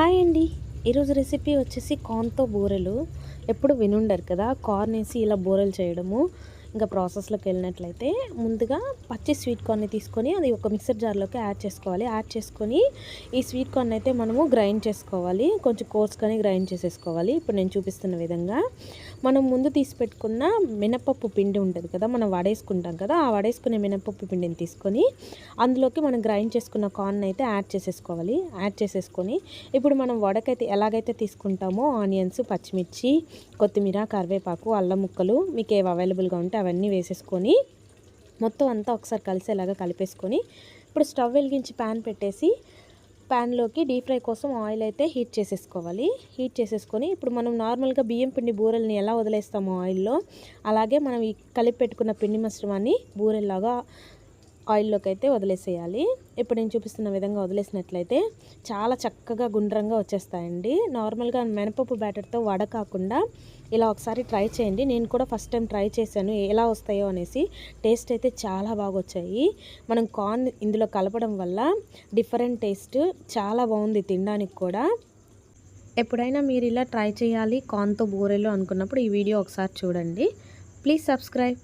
Hi అండి. ఈరోజు recipe వచ్చేసి కార్న్తో బూరెలు. ఎప్పుడు వినుండరు కదా కార్న్ వేసి ఇలా బూరెలు చేయడము. ఇంకా ప్రాసెస్లోకి వెళ్ళినట్లయితే ముందుగా పచ్చి స్వీట్ కార్న్ని తీసుకొని అది ఒక మిక్సర్ జార్లోకి యాడ్ చేసుకోవాలి. యాడ్ చేసుకొని ఈ స్వీట్ కార్న్ అయితే మనము గ్రైండ్ చేసుకోవాలి. కొంచెం కోర్స్గానే గ్రైండ్ చేసేసుకోవాలి. ఇప్పుడు నేను చూపిస్తున్న విధంగా మనం ముందు తీసి పెట్టుకున్న మినపప్పు పిండి ఉంటుంది కదా మనం వడేసుకుంటాం కదా ఆ వడేసుకునే మినపప్పు పిండిని తీసుకొని అందులోకి మనం గ్రైండ్ చేసుకున్న కార్న్ అయితే యాడ్ చేసేసుకోవాలి. యాడ్ చేసేసుకొని ఇప్పుడు మనం వడకైతే ఎలాగైతే తీసుకుంటామో ఆనియన్స్ పచ్చిమిర్చి కొత్తిమీర కరివేపాకు అల్లం ముక్కలు మీకు ఏవి అవైలబుల్గా ఉంటే అవన్నీ వేసేసుకొని మొత్తం అంతా ఒకసారి కలిసేలాగా కలిపేసుకొని ఇప్పుడు స్టవ్ వెలిగించి ప్యాన్ పెట్టేసి ప్యాన్లోకి డీప్ ఫ్రై కోసం ఆయిల్ అయితే హీట్ చేసేసుకోవాలి. హీట్ చేసేసుకొని ఇప్పుడు మనం నార్మల్గా బియ్యం పిండి బూరెల్ని ఎలా వదిలేస్తామో ఆయిల్లో అలాగే మనం ఈ కలిపి పెట్టుకున్న పిండి మిశ్రమాన్ని బూరెల్లాగా ఆయిల్లోకి అయితే వదిలేసేయాలి. ఇప్పుడు నేను చూపిస్తున్న విధంగా వదిలేసినట్లయితే చాలా చక్కగా గుండ్రంగా వచ్చేస్తాయండి. నార్మల్గా మినపప్పు బ్యాటర్తో వడ కాకుండా ఇలా ఒకసారి ట్రై చేయండి. నేను కూడా ఫస్ట్ టైం ట్రై చేశాను. ఎలా వస్తాయో అనేసి టేస్ట్ అయితే చాలా బాగా వచ్చాయి. మనం కార్న్ ఇందులో కలపడం వల్ల డిఫరెంట్ టేస్ట్ చాలా బాగుంది తినడానికి కూడా. ఎప్పుడైనా మీరు ఇలా ట్రై చేయాలి కార్న్తో బూరెలు అనుకున్నప్పుడు ఈ వీడియో ఒకసారి చూడండి. Please subscribe.